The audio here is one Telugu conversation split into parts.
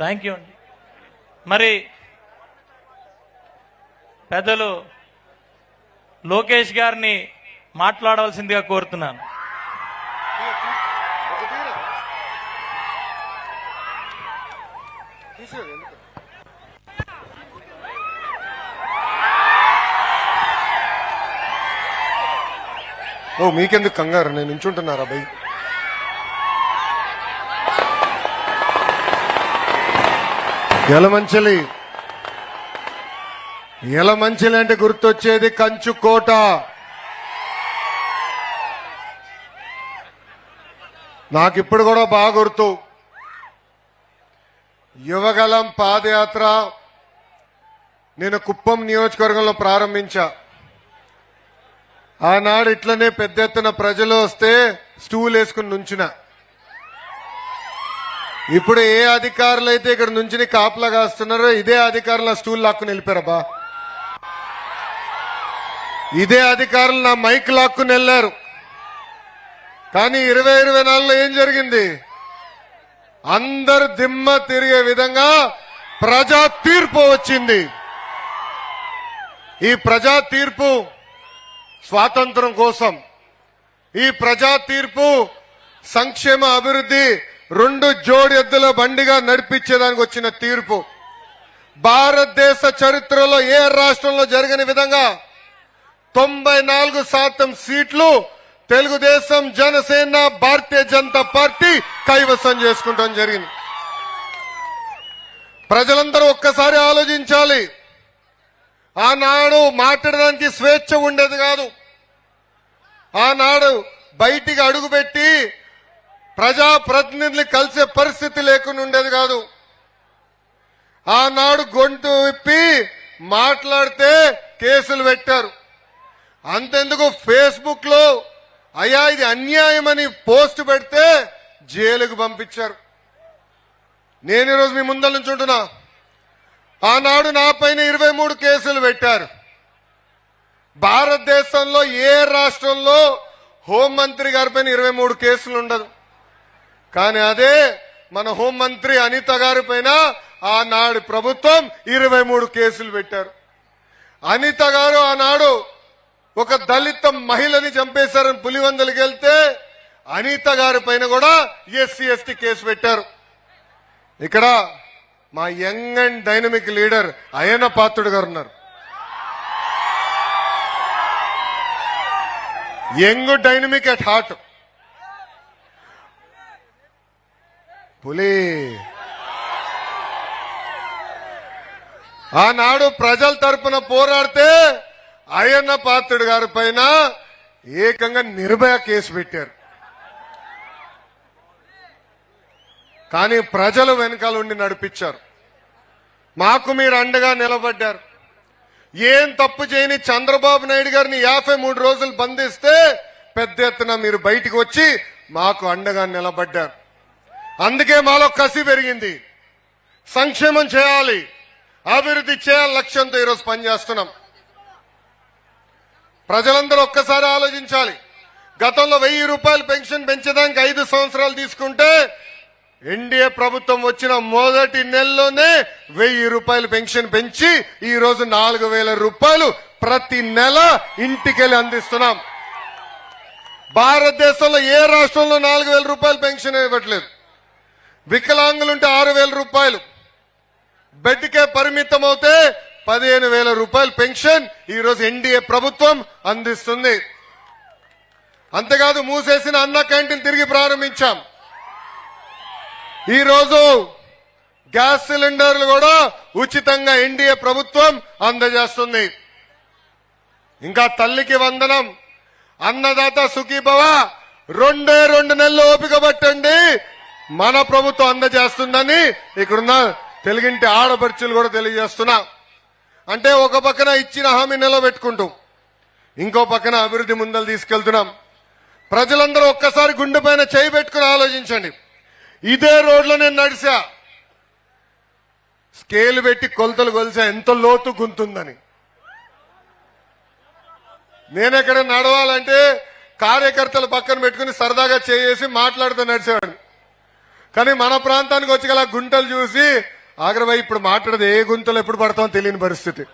థ్యాంక్ యూ అండి. మరి పెద్దలు లోకేష్ గారిని మాట్లాడవలసిందిగా కోరుతున్నాను. ఓ మీకెందుకు కంగారు? నేను నించుంటున్నారా బై ఎలమంచలి ఎలమంచలి అంటే గుర్తొచ్చేది కంచుకోట. నాకు నాకిప్పుడు కూడా బాగా గుర్తు యువగలం పాదయాత్ర. నేను కుప్పం నియోజకవర్గంలో ప్రారంభించా. ఆనాడు ఇట్లనే పెద్ద ఎత్తున ప్రజలు వస్తే స్టూల్ వేసుకుని నుంచున. ఇప్పుడు ఏ అధికారులు అయితే ఇక్కడ నుంచి కాపలా కాస్తున్నారో ఇదే అధికారులు స్టూల్ లాక్కుని వెళ్ళిపోయారబ్బా. ఇదే అధికారులు నా మైక్ లాక్కుని వెళ్ళారు. కానీ ఇరవై ఇరవై నాలుగులో ఏం జరిగింది? అందరు దిమ్మ తిరిగే విధంగా ప్రజా తీర్పు వచ్చింది. ఈ ప్రజా తీర్పు స్వాతంత్రం కోసం ఈ ప్రజా తీర్పు సంక్షేమ అభివృద్ధి రెండు జోడి ఎద్దుల బండిగా నడిపించేదానికి వచ్చిన తీర్పు. భారతదేశ చరిత్రలో ఏ రాష్ట్రంలో జరగని విధంగా తొంభై నాలుగు శాతం సీట్లు తెలుగుదేశం జనసేన భారతీయ జనతా పార్టీ కైవసం చేసుకుంటాం జరిగింది. ప్రజలందరూ ఒక్కసారి ఆలోచించాలి. ఆనాడు మాట్లాడడానికి స్వేచ్ఛ ఉండేది కాదు. ఆనాడు బయటికి అడుగుపెట్టి ప్రజాప్రతినిధులు కలిసే పరిస్థితి లేకుండా ఉండేది కాదు. ఆనాడు గొంతు విప్పి మాట్లాడితే కేసులు పెట్టారు. అంతెందుకు ఫేస్బుక్లో అయ్యా ఇది అన్యాయమని పోస్ట్ పెడితే జైలుకు పంపించారు. నేను ఈరోజు మీ ముందర నుంచి ఉంటున్నా. ఆనాడు నా పైన ఇరవై మూడు కేసులు పెట్టారు. భారతదేశంలో ఏ రాష్ట్రంలో హోంమంత్రి గారి పైన ఇరవై మూడు కేసులు ఉండదు. కానీ అదే మన హోంమంత్రి అనిత గారి పైన ఆనాడు ప్రభుత్వం ఇరవై మూడు కేసులు పెట్టారు. అనిత గారు ఆనాడు ఒక దళిత మహిళని చంపేశారని పులివందలకి వెళ్తే అనిత గారి పైన కూడా ఎస్సీ ఎస్టీ కేసు పెట్టారు. ఇక్కడ మా యంగ్ అండ్ డైనమిక్ లీడర్ అయన పాత్రుడు గారు ఉన్నారు. యంగ్ డైనమిక్ అట్ హార్ట్ పులి. ఆనాడు ప్రజల తరపున పోరాడితే అయ్యన్న పాత్రుడు గారి పైన ఏకంగా నిర్భయ కేసు పెట్టారు. కానీ ప్రజలు వెనకాల ఉండి నడిపించారు. మాకు మీరు అండగా నిలబడ్డారు. ఏం తప్పు చేయని చంద్రబాబు నాయుడు గారిని యాభై మూడు రోజులు బంధిస్తే పెద్ద ఎత్తున మీరు బయటికి వచ్చి మాకు అండగా నిలబడ్డారు. అందుకే మాలో కసి పెరిగింది. సంక్షేమం చేయాలి. అభివృద్ధి చేయాలి లక్ష్యంతో ఈరోజు పనిచేస్తున్నాం. ప్రజలందరూ ఒక్కసారి ఆలోచించాలి. గతంలో వెయ్యి రూపాయలు పెన్షన్ పెంచడానికి ఐదు సంవత్సరాలు తీసుకుంటే ఎన్డీఏ ప్రభుత్వం వచ్చిన మొదటి నెలలోనే వెయ్యి రూపాయలు పెన్షన్ పెంచి ఈ రోజు నాలుగు వేల రూపాయలు ప్రతి నెల ఇంటికెళ్ళి అందిస్తున్నాం. భారతదేశంలో ఏ రాష్ట్రంలో నాలుగు వేల రూపాయలు పెన్షన్ ఇవ్వట్లేదు? వికలాంగులుంటే ఆరు వేల రూపాయలు. బెడ్కే పరిమితం అవుతే పదిహేను వేల రూపాయలు పెన్షన్ ఈరోజు ఎన్డీఏ ప్రభుత్వం అందిస్తుంది. అంతేకాదు మూసేసిన అన్న క్యాంటీన్ తిరిగి ప్రారంభించాం. ఈరోజు గ్యాస్ సిలిండర్లు కూడా ఉచితంగా ఎన్డీఏ ప్రభుత్వం అందజేస్తుంది. ఇంకా తల్లికి వందనం. అన్నదాత సుఖీభవ రెండే రెండు నెలలు ఓపిక పట్టండి. మన ప్రభుత్వం అందజేస్తుందని ఇక్కడున్న తెలుగింటి ఆడపడుచులు కూడా తెలియజేస్తున్నా. అంటే ఒక పక్కన ఇచ్చిన హామీ నిలబెట్టుకుంటాం ఇంకో పక్కన అభివృద్ధి ముందలు తీసుకెళ్తున్నాం. ప్రజలందరూ ఒక్కసారి గుండె పైన చేయి పెట్టుకుని ఆలోచించండి. ఇదే రోడ్లో నేను నడిసా స్కేల్ పెట్టి కొలతలు కొలిసా ఎంత లోతు గుంతుందని. నేను ఎక్కడ నడవాలంటే కార్యకర్తలు పక్కన పెట్టుకుని సరదాగా చేసి మాట్లాడుతూ నడిచేవాడిని. కానీ మన ప్రాంతానికి వచ్చి గల గుంటలు చూసి ఆగ్రవై ఇప్పుడు మాట్లాడదు ఏ గుంతలు ఎప్పుడు పడతామో తెలియని పరిస్థితి.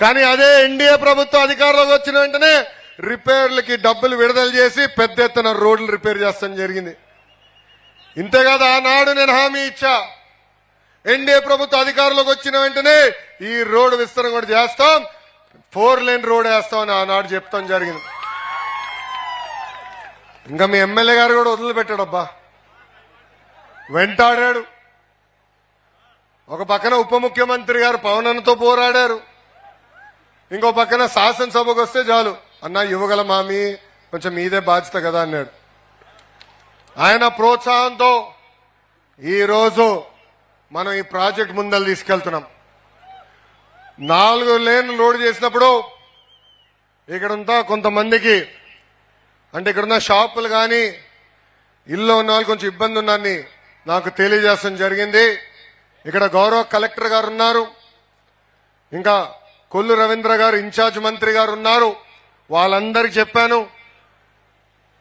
కానీ అదే ఎన్డీఏ ప్రభుత్వం అధికారంలోకి వచ్చిన వెంటనే రిపేర్లకి డబ్బులు విడుదల చేసి పెద్ద ఎత్తున రోడ్లు రిపేర్ చేస్తాం జరిగింది. ఇంతేకాదు ఆనాడు నేను హామీ ఇచ్చా. ఎన్డీఏ ప్రభుత్వం అధికారంలోకి వచ్చిన వెంటనే ఈ రోడ్డు విస్తరణ కూడా చేస్తాం. ఫోర్ లేన్ రోడ్ వేస్తామని ఆనాడు చెప్తాం జరిగింది. ఇంకా మీ ఎమ్మెల్యే గారు కూడా వదిలిపెట్టాడబ్బా. వెంటాడాడు. ఒక పక్కన ఉప ముఖ్యమంత్రి గారు పవనన్నతో పోరాడారు. ఇంకో పక్కన శాసనసభకు వస్తే చాలు. అన్న యువగల మామి కొంచెం మీదే బాధ్యత కదా అన్నాడు. ఆయన ప్రోత్సాహంతో ఈరోజు మనం ఈ ప్రాజెక్ట్ ముందలు తీసుకెళ్తున్నాం. నాలుగు లేన్ లోడ్ చేసినప్పుడు ఇక్కడంతా కొంతమందికి అంటే ఇక్కడున్న షాపులు కానీ ఇల్లు ఉన్న వాళ్ళు కొంచెం ఇబ్బంది ఉన్నారని నాకు తెలియజేస్తాం జరిగింది. ఇక్కడ గౌరవ కలెక్టర్ గారు ఉన్నారు. ఇంకా కొల్లు రవీంద్ర గారు ఇన్ఛార్జ్ మంత్రి గారు ఉన్నారు. వాళ్ళందరికి చెప్పాను.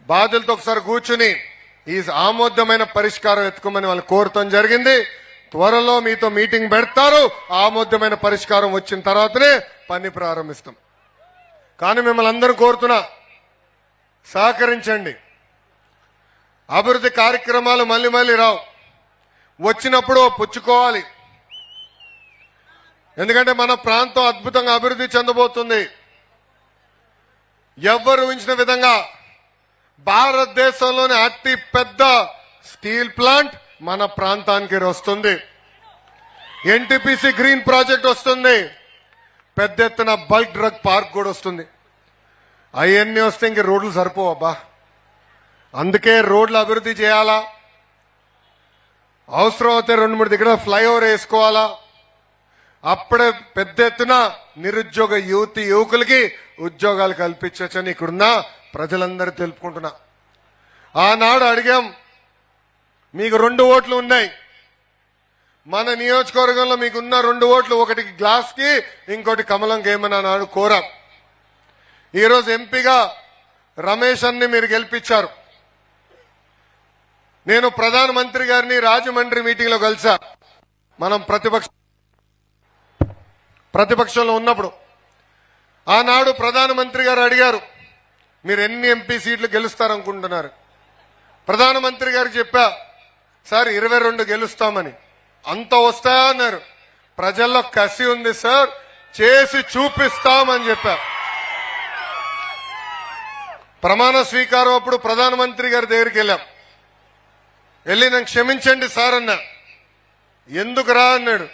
బాధ్యులతో ఒకసారి కూర్చుని ఈ ఆమోదమైన పరిష్కారం ఎత్తుకోమని వాళ్ళు కోరటం జరిగింది. త్వరలో మీతో మీటింగ్ పెడతారు. ఆమోదమైన పరిష్కారం వచ్చిన తర్వాతనే పని ప్రారంభిస్తాం. కానీ మిమ్మల్ని అందరూ కోరుతున్నా సహకరించండి. అభివృద్ధి కార్యక్రమాలు మళ్ళీ మళ్ళీ రావు. వచ్చినప్పుడు పుచ్చుకోవాలి. ఎందుకంటే మన ప్రాంతం అద్భుతంగా అభివృద్ధి చెందబోతుంది. ఎవ్వరు ఊహించిన విధంగా భారతదేశంలోని అతి పెద్ద స్టీల్ ప్లాంట్ మన ప్రాంతానికి వస్తుంది. ఎన్టీపీసీ గ్రీన్ ప్రాజెక్ట్ వస్తుంది. పెద్ద ఎత్తున బల్క్ డ్రగ్ పార్క్ కూడా వస్తుంది. అవన్నీ వస్తే ఇంక రోడ్లు సరిపోవబ్బా. అందుకే రోడ్లు అభివృద్ధి చేయాలా? అవసరం అయితే రెండు మూడు దగ్గర ఫ్లైఓవర్ వేసుకోవాలా? అప్పుడే పెద్ద ఎత్తున నిరుద్యోగ యువతి యువకులకి ఉద్యోగాలు కల్పించవచ్చని ఇక్కడున్న ప్రజలందరూ తెలుపుకుంటున్నా. ఆనాడు అడిగాం మీకు రెండు ఓట్లు ఉన్నాయి. మన నియోజకవర్గంలో మీకున్న రెండు ఓట్లు ఒకటి గ్లాస్కి ఇంకోటి కమలం గేమని అన్నాడు కోరాం. ఈరోజు ఎంపీగా రమేష్ అన్ని మీరు గెలిపించారు. నేను ప్రధానమంత్రి గారిని రాజమండ్రి మీటింగ్లో కలిసా. మనం ప్రతిపక్ష ప్రతిపక్షంలో ఉన్నప్పుడు. ఆనాడు ప్రధానమంత్రి గారు అడిగారు మీరు ఎన్ని ఎంపీ సీట్లు గెలుస్తారనుకుంటున్నారు? ప్రధానమంత్రి గారు చెప్పా సార్ ఇరవై రెండు గెలుస్తామని. అంత వస్తాయా అన్నారు. ప్రజల్లో కసి ఉంది సార్ చేసి చూపిస్తామని చెప్పా. ప్రమాణ స్వీకారం అప్పుడు ప్రధానమంత్రి గారి దగ్గరికి వెళ్ళాం. వెళ్ళి నన్ను క్షమించండి సార్ అన్న. ఎందుకు రా అన్నాడు.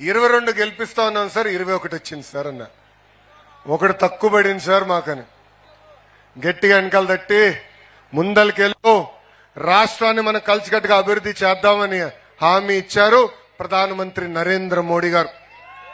ఇరవై రెండు గెలిపిస్తా ఉన్నాను సార్. ఇరవై ఒకటి వచ్చింది సార్ అన్న. ఒకటి తక్కువ పడింది సార్ మాకని. గట్టిగా వెనకాల తట్టి ముందలకెళ్ళు రాష్ట్రాన్ని మనం కలిసికట్టుగా అభివృద్ధి చేద్దామని హామీ ఇచ్చారు ప్రధానమంత్రి నరేంద్ర మోడీ గారు.